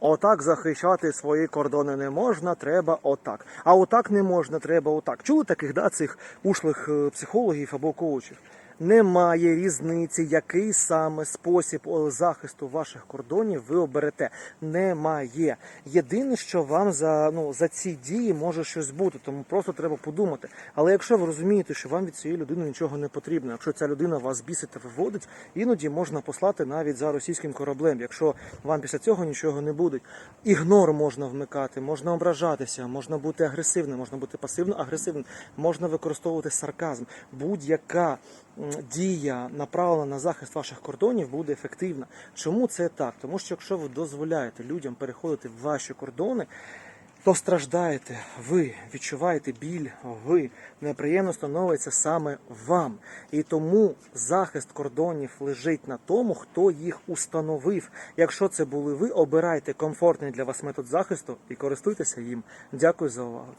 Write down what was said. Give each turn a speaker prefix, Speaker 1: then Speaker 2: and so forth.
Speaker 1: Отак захищати свої кордони не можна, треба отак. А отак не можна, треба отак. Чули таких да, цих ушлих е, психологів або коучів? Немає різниці, який саме спосіб е, захисту ваших кордонів ви оберете. Немає. Єдине, що вам за, ну, за ці дії може щось бути, тому просто треба подумати. Але якщо ви розумієте, що вам від цієї людини нічого не потрібно, якщо ця людина вас бісить та виводить, іноді можна послати навіть за російським кораблем, якщо вам після цього нічого не буде. Ігнор можна вмикати, можна ображатися, можна бути агресивним, можна бути пасивно-агресивним, можна використовувати сарказм. Будь-яка дія направлена на захист ваших кордонів буде ефективна. Чому це так? Тому що якщо ви дозволяєте людям переходити в ваші кордони, то страждаєте ви, відчуваєте біль, ви неприємно становиться саме вам. І тому захист кордонів лежить на тому, хто їх установив. Якщо це були ви, обирайте комфортний для вас метод захисту і користуйтеся їм. Дякую за увагу.